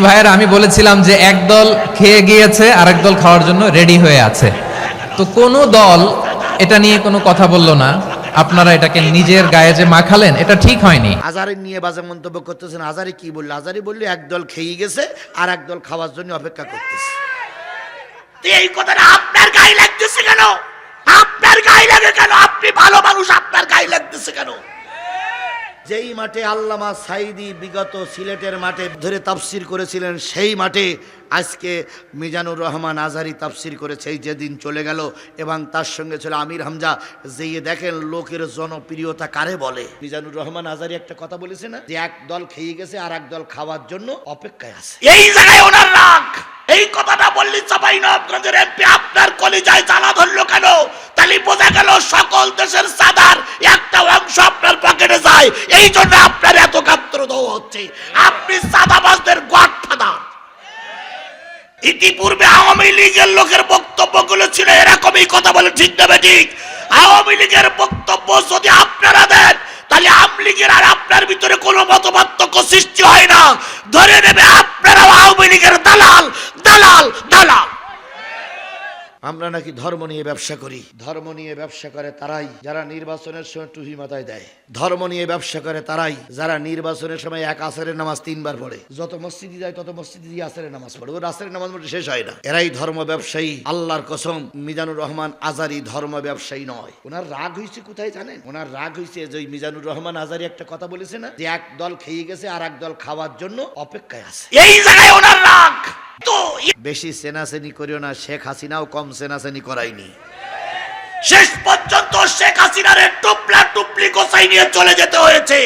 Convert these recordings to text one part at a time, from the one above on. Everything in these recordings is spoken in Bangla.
প্রিয় ভাইয়ের, আমি বলেছিলাম যে এক দল খেয়ে গিয়েছে আর এক দল খাওয়ার জন্য রেডি হয়ে আছে। তো কোনো দল এটা নিয়ে কোনো কথা বলল না। আপনারা এটাকে নিজের গায়ে যে মাখালেন, এটা ঠিক হয়নি। আজারি নিয়ে বাজে মন্তব্য করতেছেন। আজারি কি বলল? আজারি বলল একদল খেয়ে গেছে, আর একদল খাওয়ার জন্য অপেক্ষা করতেছে। এই কথাটা আপনার গায়ে লাগতেছে কেন? আপনার গায়ে লাগে কেন? আপনি ভালো মানুষ, আপনার গায়ে লাগতেছে কেন? যেই মাঠে আল্লামা সাইদি বিগত সিলেটের মাঠে ধরে তাফসির করেছিলেন, সেই মাঠে আজকে মিজানুর রহমান আজারি তাফসির করেছে যেদিন চলে গেল এবং তার সঙ্গে ছিল আমির হামজা। যেয়ে দেখেন লোকের জনপ্রিয়তা কারে বলে? মিজানুর রহমান আজারি একটা কথা বলেছে না? যে এক দল খেয়ে গেছে আর এক দল খাওয়ার জন্য অপেক্ষায় আছে। এই জায়গায় ওনার রাগ! এই কথাটা বললি সবাই নবগঞ্জের এমপি আপনার কলিজায় জ্বালা ধরলো কেন? তাহলে বোঝা গেল সকল দেশের সাদার একটা অংশ আপনার পকেটে যায়। এই জন্য আপনার এত গাত্রদ হচ্ছে। আপনি সাদাবাজদের গড ফাদার ইতিপূর্বে আওয়ামী লীগের লোকের বক্তব্যগুলো ছিল এরকমই কথা বলে ঠিক না ঠিক। আওয়ামী লীগের বক্তব্য যদি আপনারা দেন, তাহলে আওয়ামী লীগের আর আপনার ভিতরে কোনো মতপার্থক্য সৃষ্টি হয় না। ধরে নেবে আপনারা আওয়ামী লীগের দালাল। দালাল দালাল। আমরা নাকি ধর্ম নিয়ে ব্যবসা করি। ধর্ম নিয়ে ব্যবসা করে তারাই যারা নির্বাচনের সময় টুপি মাথায় দেয়। ধর্ম নিয়ে ব্যবসা করে তারাই যারা নির্বাচনের সময় এক আসরের নামাজ তিনবার পড়ে। যত মসজিদে যায় তত মসজিদে দিয়ে আসরের নামাজ পড়ে। ওর আসরের নামাজ পড়ে শেষ হয় না। এরাই ধর্ম ব্যবসায়ী। আল্লাহর কসম মিজানুর রহমান আজারি ধর্ম ব্যবসায়ী নয়। ওনার রাগ হয়েছে কোথায় জানেন? ওনার রাগ হয়েছে যে মিজানুর রহমান আজারি একটা কথা বলেছে না? যে এক দল খেয়ে গেছে আর এক দল খাওয়ার জন্য অপেক্ষায় আছে। এই জায়গায় ওনার রাগ! বেশি সেনাসেনি করিও না শেখ হাসিনাও কম সেনাসেনি করায়নি। শেষ পর্যন্ত শেখ হাসিনার টুপলা টুপলি গোসাই নিয়ে চলে যেতে হয়েছে।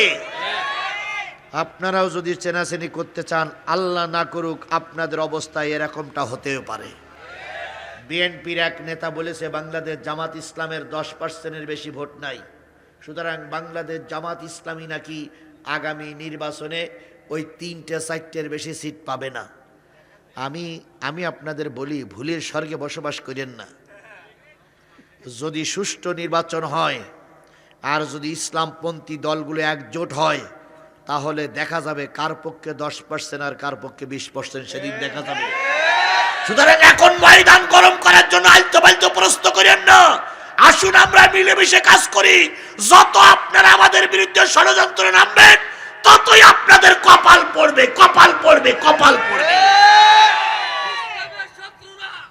আপনারাও যদি চেনাচেনি করতে চান আল্লাহ না করুক আপনাদের অবস্থায় এরকমটা হতেও পারে। বিএনপির এক নেতা বলেছে বাংলাদেশ জামাত ইসলামের দশ পার্সেন্টের বেশি ভোট নাই। সুতরাং বাংলাদেশ জামাত ইসলামী নাকি আগামী নির্বাচনে ওই তিনটে চারটের বেশি সিট পাবে না। আমি আমি আপনাদের বলি, ভুলের স্বর্গে বসবাস করেন না। যদি সুষ্ঠু নির্বাচন হয়, আর যদি ইসলামপন্থী দলগুলো একজোট হয়, তাহলে দেখা যাবে কার পক্ষে দশ পার্সেন্ট আর কার পক্ষে বিশ পার্সেন্ট সেদিন দেখা যাবে। সুতরাং এখন ময়দান গরম করার জন্য আলতো পাল্তো প্রশ্ন করেন না। আসুন আমরা মিলেমিশে কাজ করি। যত আপনারা আমাদের বিরুদ্ধে ষড়যন্ত্র নামবেন, ততই আপনাদের কপাল পড়বে কপাল পড়বে কপাল পড়বে।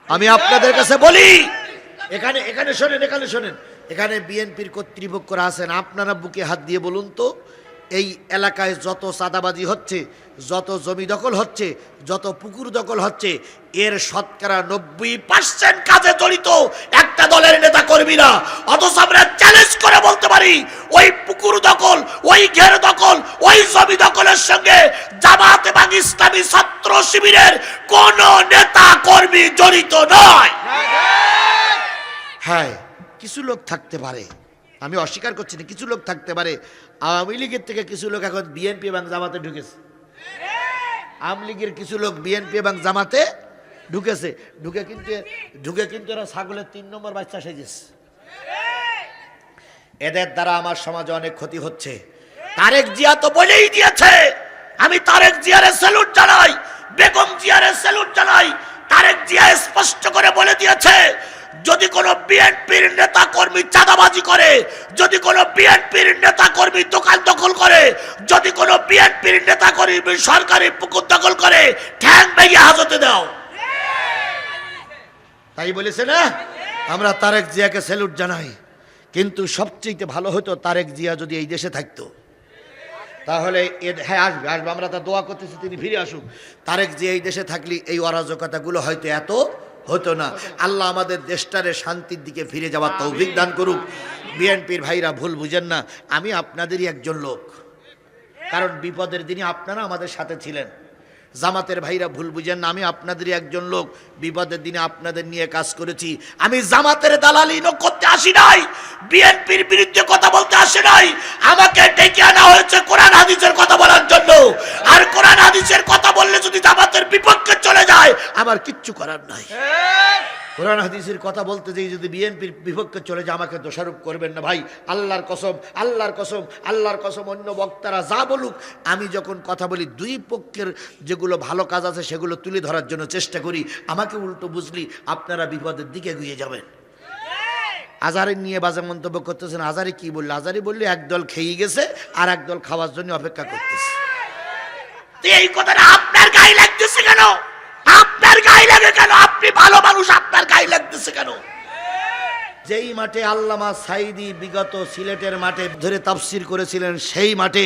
আমি আপনাদের কাছে বলি, এখানে এখানে শোনেন এখানে শোনেন। এখানে বিএনপির কর্তৃপক্ষরা আছেন। আপনারা বুকে হাত দিয়ে বলুন তো, এই এলাকায় যত চাঁদাবাজি হচ্ছে, যত জমি দখল হচ্ছে, যত পুকুর দখল হচ্ছে, এর শতকরা নব্বই পার্সেন্ট কাজে জড়িত একটা দলের নেতা কর্মীরা অথচ আমরা চ্যালেঞ্জ করে বলতে পারি, ওই পুকুর দখল, ওই ঘের দখল, ওই জমি দখলের সঙ্গে জামাতে এবং ইসলামী ছাত্র শিবিরের কোন নেতা কর্মী জড়িত নয়। হ্যাঁ কিছু লোক থাকতে পারে। আমি অস্বীকার করছি না, কিছু লোক থাকতে পারে। আওয়ামী লীগের থেকে কিছু লোক এখন বিএনপি এবং জামাতে ঢুকেছে। আওয়ামী লীগের কিছু লোক বিএনপি এবং জামাতে ঢুকেছে। ঢুকে কিন্তু ঢুকে কিন্তু এরা ছাগলের তিন নম্বর বাচ্চা সেজেছে। এদের দ্বারা আমার সমাজে অনেক ক্ষতি হচ্ছে। তারেক জিয়া তো বলেই দিয়েছে আমি তারেক জিয়ারে স্যালুট জানাই, বেগম জিয়ারে স্যালুট জানাই। তারেক জিয়া স্পষ্ট করে বলে দিয়েছে, যদি কোনো বিএনপির নেতা কর্মী চাঁদাবাজি করে, যদি কোনো বিএনপির নেতা কর্মী দোকান দখল করে, যদি কোনো বিএনপির নেতা কর্মী সরকারি পুকুর দখল করে, ঠ্যাং ভেঙে হাজতে দাও। তাই বলেছে না? আমরা তারেক জিয়াকে স্যালুট জানাই। কিন্তু সবচেয়ে ভালো হতো তারেক জিয়া যদি এই দেশে থাকতো। তাহলে এ- হ্যাঁ আসবে আসবে। আমরা তা দোয়া করতেছি তিনি ফিরে আসুক। তারেক যে এই দেশে থাকলে এই অরাজকতাগুলো হয়তো এত হতো না। আল্লাহ আমাদের দেশটারে শান্তির দিকে ফিরে যাওয়ার তৌফিক দান করুক। বিএনপির ভাইরা ভুল বুঝেন না। আমি আপনাদেরই একজন লোক। কারণ বিপদের দিনে আপনারা আমাদের সাথে ছিলেন। জামাতের ভাইরা ভুল বুঝেন না, আমি আপনাদেরই একজন লোক বিপদের দিনে আপনাদের নিয়ে কাজ করেছি। আমি জামাতের দালালি করতে আসি নাই, বিএনপির বিরুদ্ধে কথা বলতে আসি নাই, আমাকে ডেকে আনা হয়েছে কোরআন, হাদিসের কথা বলার জন্য। আর কোরআন হাদিসের কথা বললে যদি জামাতের বিপক্ষে চলে যায়, আমার কিচ্ছু করার নাই। কোরআন হাদিসের কথা বলতে যেই যদি বিএনপির বিপক্ষে চলে যায়, আমাকে দোষারোপ করবেন না ভাই। আল্লাহর কসম আল্লাহর কসম আল্লাহর কসম, অন্য বক্তারা যা বলুক, আমি যখন কথা বলি, দুই পক্ষের যেগুলো ভালো কাজ আছে, সেগুলো তুলে ধরার জন্য চেষ্টা করি। আমাকে উল্টো বুঝলি, আপনারা বিপদের দিকে এগিয়ে যাবেন। আজারে নিয়ে বাজে মন্তব্য করতেছেন। আজারে কি বললে? আজারি বললে, একদল খেয়ে গেছে আর একদল খাওয়ার জন্য অপেক্ষা করতেছে। তো এই কথাটা আপনার গায়ে লাগতেছে কেন? আপনার গায়ে লাগে কেন? আপনি ভালো মানুষ, আপনার গায়ে লাগতেছে কেন? যেই মাঠে আল্লামা সাইদি বিগত সিলেটের মাঠে ধরে তাফসির করেছিলেন, সেই মাঠে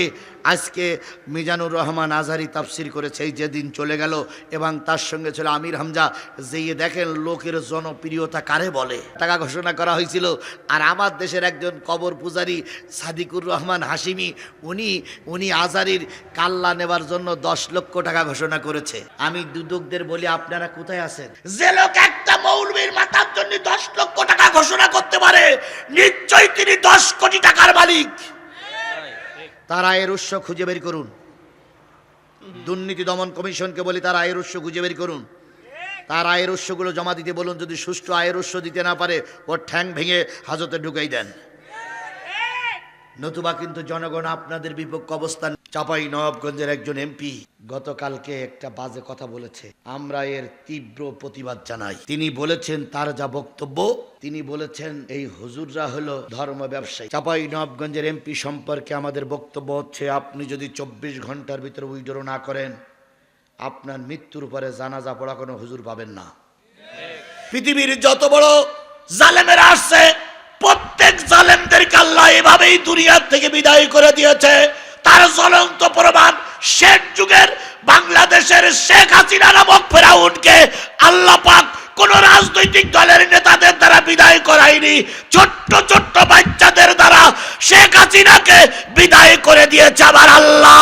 আজকে মিজানুর রহমান আজহারি তাফসির করেছে, এই যেদিন চলে গেল এবং তার সঙ্গে ছিল আমির হামজা। যেয়ে দেখেন লোকের জনপ্রিয়তা কারে বলে? টাকা ঘোষণা করা হয়েছিল। আর আমার দেশের একজন কবর পূজারী সাদিকুর রহমান হাসিমি উনি উনি আজারির কাল্লা নেবার জন্য দশ লক্ষ টাকা ঘোষণা করেছে। আমি দুদকদের বলি, আপনারা কোথায় আছেন? যে লোক একটা মৌলবীর মাথার জন্য দশ লক্ষ টাকা ঘোষণা করতে পারে। নিশ্চয়ই তিনি দশ কোটি টাকার মালিক। তার আয়ের উৎস খুঁজে বের করুন। দুর্নীতি দমন কমিশনকে বলি তার আয়ের উৎস খুঁজে বের করুন। তার আয়ের উৎসগুলো জমা দিতে বলুন, যদি সুষ্ঠু আয়ের উৎস দিতে না পারে ওর ঠ্যাং ভেঙে হাজতে ঢুকাই দেন। নতুবা কিন্তু জনগণ আপনাদের বিপক্ষ অবস্থান চাপাই নবাবগঞ্জের একজন এমপি গতকালকে একটা বাজে কথা বলেছে। আমরা এর তীব্র প্রতিবাদ জানাই। তিনি বলেছেন তার যা বক্তব্য, তিনি বলেছেন এই হুজুররা হলো ধর্ম ব্যবসায়ী। চাপাই নবাবগঞ্জের এমপি সম্পর্কে আমাদের বক্তব্য হচ্ছে, আপনি যদি চব্বিশ ঘণ্টার ভিতরে উইড্রো না করেন, আপনার মৃত্যুর পরে জানাজা পড়া কোনো হুজুর পাবেন না। পৃথিবীর যত বড় জালেমেরা আসছে, প্রত্যেক জালেমদেরকে আল্লাহ এভাবেই দুনিয়ার থেকে বিদায় করে দিয়েছে। তার জ্বলন্ত প্রমাণ শেখ যুগের বাংলাদেশের শেখ হাসিনা নামক ফেরাউনকে আল্লাহ পাক কোন রাজনৈতিক দলের নেতাদের দ্বারা বিদায় করায়নি। ছোট্ট ছোট্ট বাচ্চাদের দ্বারা শেখ হাসিনাকে বিদায় করে দিয়েছে আবার আল্লাহ।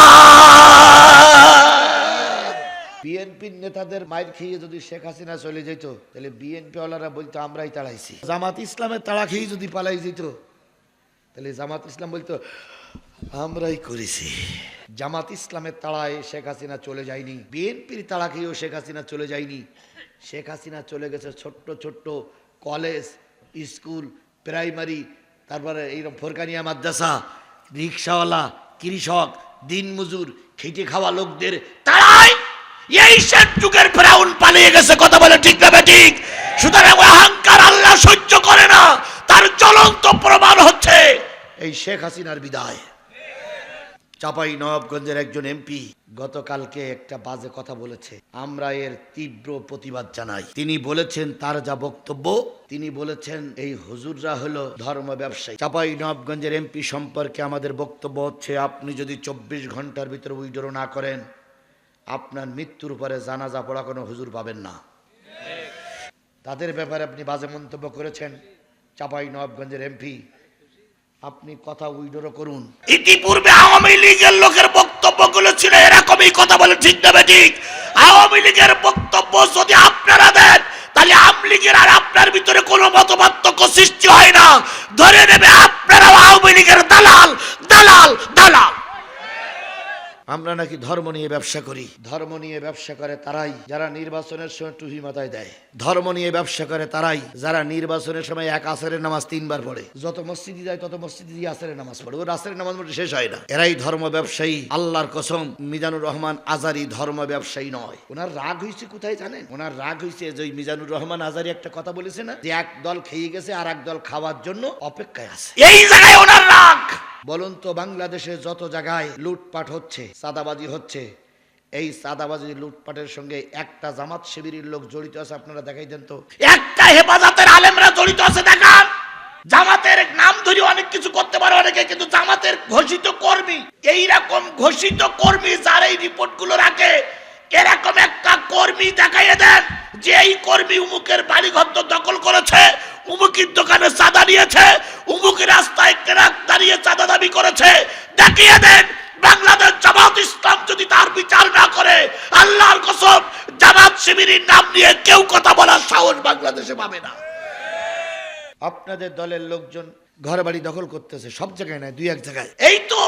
বিএনপির নেতাদের মাইর খেয়ে যদি শেখ হাসিনা চলে যেত, তাহলে বিএনপি ওয়ালারা বলতো, আমরাই তাড়াইছি। জামাত ইসলামের তাড়া খেয়ে যদি পালাই যেত, তাহলে জামাত ইসলাম বলতো আমরাই করেছি। জামাত ইসলামের তাড়ায় শেখ হাসিনা চলে যায়নি। বিএনপির তাড়া খেয়েও শেখ হাসিনা চলে যায়নি। শেখ হাসিনা চলে গেছে ছোট্ট ছোট্ট কলেজ, স্কুল, প্রাইমারি, তারপরে এইরকম ফোরকানিয়া মাদ্রাসা, রিক্সাওয়ালা, কৃষক দিনমজুর খেটে খাওয়া লোকদের তারাই পালিয়ে গেছে। কথা বলে ঠিক না ঠিক সুতরাং অহংকার আল্লাহ সহ্য করে না। তার জ্বলন্ত প্রমাণ হচ্ছে এই শেখ হাসিনার বিদায়। চাপাই নবাবগঞ্জের একজন এমপি গতকালকে একটা বাজে কথা বলেছে। আমরা এর তীব্র প্রতিবাদ জানাই। তিনি বলেছেন তার যা বক্তব্য, তিনি বলেছেন এই হুজুররা হলো ধর্ম ব্যবসায়ী। চাপাই নবাবগঞ্জের এমপি সম্পর্কে আমাদের বক্তব্য হচ্ছে, আপনি যদি চব্বিশ ঘণ্টার ভিতরে উইড্রো না করেন, আপনার মৃত্যুর পরে জানাজা পড়া কোনো হুজুর পাবেন না। তাদের ব্যাপারে আপনি বাজে মন্তব্য করেছেন, চাপাই নবাবগঞ্জের এমপি। আপনি কথা উইড্র করুন। ইতিপূর্বে আওয়ামী লীগের লোকের বক্তব্যগুলো ছিল এরকমই কথা বলে ঠিক না ঠিক আওয়ামী লীগের বক্তব্য যদি আপনারা দেন, তাহলে আওয়ামী লীগের আর আপনার ভিতরে কোনো মতপার্থক্য সৃষ্টি হয় না। ধরে নেবে আপনারা আওয়ামী লীগের দালাল দালাল দালাল। আমরা নাকি ধর্ম নিয়ে ব্যবসা করি। ধর্ম নিয়ে ব্যবসা করে তারাই যারা নির্বাচনের সময় টুহি মাথায় দেয়। ধর্ম নিয়ে ব্যবসা করে তারাই যারা নির্বাচনের সময় এক আসরের নামাজ তিনবার পড়ে। যত মসজিদি যায়, তত মসজিদি দিয়ে আসরের নামাজ পড়ে। ওর আসরের নামাজ পড়ে শেষ হয় না। এরাই ধর্ম ব্যবসায়ী। আল্লাহর কসম, মিজানুর রহমান আজারি ধর্ম ব্যবসায়ী নয়। ওনার রাগ হয়েছে কোথায় জানেন? ওনার রাগ হয়েছে যে মিজানুর রহমান আজারি একটা কথা বলেছে না? যে এক দল খেয়ে গেছে আর এক দল খাওয়ার জন্য অপেক্ষায় আছে। এই জায়গায় ওনার রাগ! বলুন তো, বাংলাদেশে যত জায়গায় লুটপাট হচ্ছে, চাঁদাবাজি হচ্ছে, এই চাঁদাবাজি লুটপাটের সঙ্গে একটা জামাত শিবিরের লোক জড়িত আছে, আপনারা দেখাই দেন তো। একটা হেফাজতের আলেমরা জড়িত আছে, দেখান। জামাতের নাম ধরে অনেক কিছু করতে পারে অনেকে, কিন্তু জামাতের ঘোষিত কর্মী এই রকম ঘোষিত কর্মী যার এই রিপোর্টগুলো রাখে, এরকম একটা কর্মী দেখাইয়ে দেন যে এই কর্মী উমুকের বাড়িঘর দখল করেছে, উমুকির দোকানে চাঁদা নিয়েছে উমুকি রাস্তায় কেরাক দাঁড়িয়ে চাঁদা দাবি করেছে দেখিয়ে দেন বাংলাদেশ জামাত ইসলাম যদি তার বিচার না করে আল্লাহর কসম জামাত শিবিরের নাম নিয়ে কেউ কথা বলার সাহস বাংলাদেশে পাবে না। আপনাদের দলের লোকজন ঘর বাড়ি দখল করতেছে সব জায়গায় নয় দুই এক জায়গায়। এই তো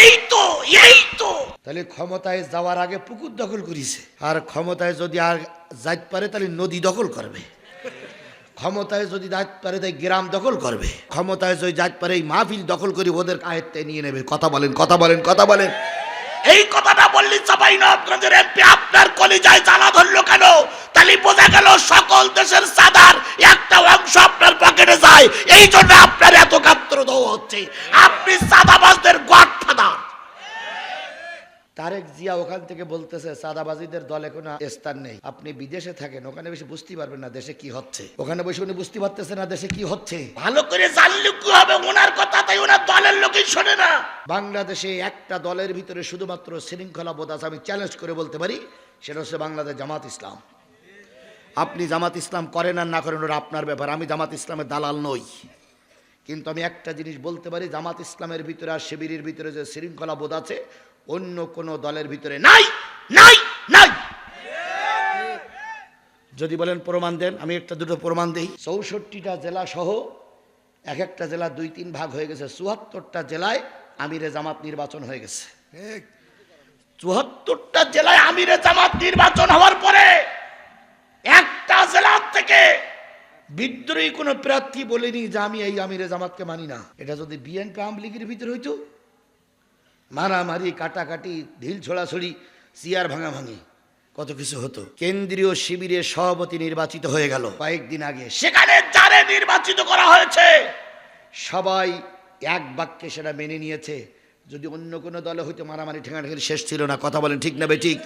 এই তো এই তো। তাহলে ক্ষমতায় যাওয়ার আগে পুকুর দখল করিছে। আর ক্ষমতায় যদি আর যাইতে পারে তাহলে নদী দখল করবে। ক্ষমতায় যদি যাইতে পারে তাই গ্রাম দখল করবে। ক্ষমতায় যদি যাইতে পারে এই মাহফিল দখল করে ওদের আয়ত্তে নিয়ে নেবে। কথা বলেন কথা বলেন কথা বলেন। এই কথাটা বললি সবাই নবগঞ্জের এমপি আপনার কলিজায় জ্বালা ধরলো কেন? তাহলে বোঝা গেল সকল দেশের সাদার একটা অংশ আপনার পকেটে যায়। এই জন্য আপনার এত কাত্র দেওয়া হচ্ছে। আপনি সাদাবাজদের গড ফাদার তারেক জিয়া ওখান থেকে বলতেছে সাদাবাজিদের দলে কোনো স্থান নেই। আপনি বিদেশে থাকেন ওখানে বেশি বুঝতে পারবেন না দেশে কি হচ্ছে। ওখানে বসে উনি বুঝতে পারতেছে না দেশে কি হচ্ছে। ভালো করে জানলে কি হবে? ওনার কথা তাই ওনার দলের লোকই শোনে না। বাংলাদেশে একটা দলের ভিতরে শুধুমাত্র শৃঙ্খলা বোধ আছে আমি চ্যালেঞ্জ করে বলতে পারি সেটা হচ্ছে বাংলাদেশ জামাত ইসলাম। আপনি জামাত ইসলাম করেন আর না করেন ওরা আপনার ব্যাপার। আমি জামাত ইসলামের দালাল নই। কিন্তু আমি একটা জিনিস বলতে পারি জামাত ইসলামের ভিতরে আর শিবিরের ভিতরে যে শৃঙ্খলা বোধ আছে অন্য কোনো দলের ভিতরে নাই নাই নাই। যদি বলেন প্রমাণ দেন আমি একটা দুটো প্রমাণ দিই। চৌষট্টিটা জেলা সহ এক একটা জেলা দুই তিন ভাগ হয়ে গেছে। চুয়াত্তরটা জেলায় আমিরে জামাত নির্বাচন হয়ে গেছে। চুয়াত্তরটা জেলায় আমিরে জামাত নির্বাচন হওয়ার পরে একটা জেলার থেকে বিদ্রোহী কোনো প্রার্থী বলেনি যে আমি এই আমিরে জামাতকে মানি না। এটা যদি বিএনপি আওয়ামী লীগের ভিতরে হইতো মারামারি কাটাকাটি ঢিল ছোড়াছড়ি চেয়ার ভাঙাভাঙি। কত কিছু হতো। কেন্দ্রীয় শিবিরে সভাপতি নির্বাচিত হয়ে গেল। কয়েকদিন আগে সেখানে যারে নির্বাচিত করা হয়েছে সবাই এক বাক্যে সেটা মেনে নিয়েছে। যদি অন্য কোনো দলে হয়তো মারামারি ঠেঙাঠেঙি শেষ ছিল না। কথা বলেন ঠিক না বে ঠিক?